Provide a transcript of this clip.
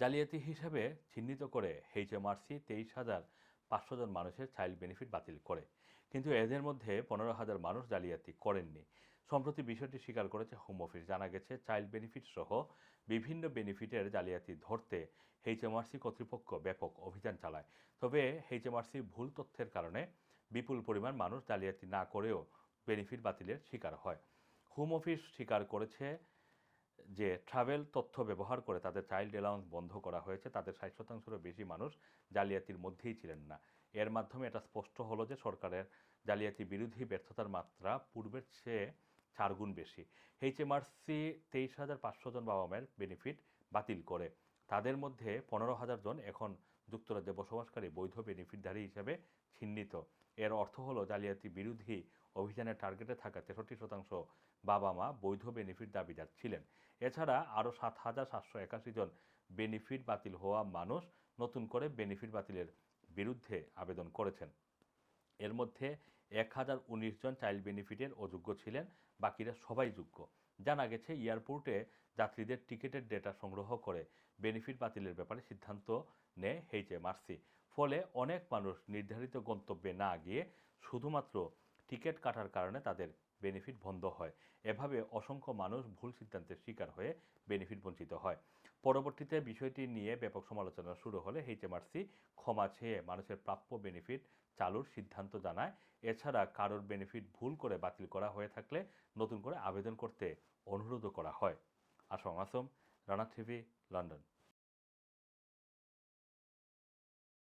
জালিয়াতি হিসাবে চিহ্নিত করে এইচএমআরসি তেইশ হাজার পাঁচশো জন মানুষের চাইল্ড বেনিফিট বাতিল করে। কিন্তু এদের মধ্যে পনেরো হাজার মানুষ জালিয়াতি করেননি। সম্প্রতি বিষয়টি স্বীকার করেছে হোম অফিস জানা গেছে, চাইল্ড বেনিফিট সহ বিভিন্ন বেনিফিটের জালিয়াতি ধরতে এইচএমআরসি কর্তৃপক্ষ ব্যাপক অভিযান চালায়। তবে এইচএমআরসি ভুল তথ্যের কারণে বিপুল পরিমাণ মানুষ জালিয়াতি না করেও বেনিফিট বাতিলের শিকার হয়। হোম অফিস স্বীকার করেছে যে ট্রাভেল তথ্য ব্যবহার করে তাদের চাইল্ড অ্যালাউন্স বন্ধ করা হয়েছে, তাদের ষাট শতাংশেরও বেশি মানুষ জালিয়াতির মধ্যেই ছিলেন না। এর মাধ্যমে এটা স্পষ্ট হলো যে সরকারের জালিয়াতি বিরোধী ব্যর্থতার মাত্রা পূর্বের চেয়ে চারগুণ বেশি। এইচএমআরসি তেইশ হাজার পাঁচশো জন বাবা মায়ের বেনিফিট বাতিল করে। তাদের মধ্যে পনেরো হাজার জন এখন যুক্তরাজ্যে বসবাসকারী বৈধ বেনিফিটধারী হিসেবে চিহ্নিত এর অর্থ হলো, জালিয়াতি বিরোধী অভিযানের টার্গেটে থাকা তেষট্টি শতাংশ বাবা মা বৈধ বেনিফিট দাবিদার ছিলেন এছাড়া আরও সাত হাজার সাতশো একাশি জন বেনিফিট বাতিল হওয়া মানুষ নতুন করে বেনিফিট বাতিলের বিরুদ্ধে আবেদন করেছেন। এর মধ্যে এক হাজার উনিশ জন চাইল্ড বেনিফিটের অযোগ্য ছিলেন, বাকিরা সবাই যোগ্য। জানা গেছে, এয়ারপোর্টে যাত্রীদের টিকিটের ডেটা সংগ্রহ করে বেনিফিট বাতিলের ব্যাপারে সিদ্ধান্ত নেয় এইচএমআরসি ফলে অনেক মানুষ নির্ধারিত গন্তব্যে না গিয়ে শুধুমাত্র টিকিট কাটার কারণে তাদের বেনিফিট বন্ধ হয়। এভাবে অসংখ্য মানুষ ভুল সিদ্ধান্তের শিকার হয়ে বেনিফিট বঞ্চিত হয়। পরবর্তীতে বিষয়টি নিয়ে ব্যাপক সমালোচনা শুরু হলে এইচএমআরসি ক্ষমা চেয়ে মানুষের প্রাপ্য বেনিফিট চালুর সিদ্ধান্ত জানায়। এছাড়া কারোর বেনিফিট ভুল করে বাতিল করা হয়ে থাকলে নতুন করে আবেদন করতে অনুরোধও করা হয়। Assam Assam Rana TV, London.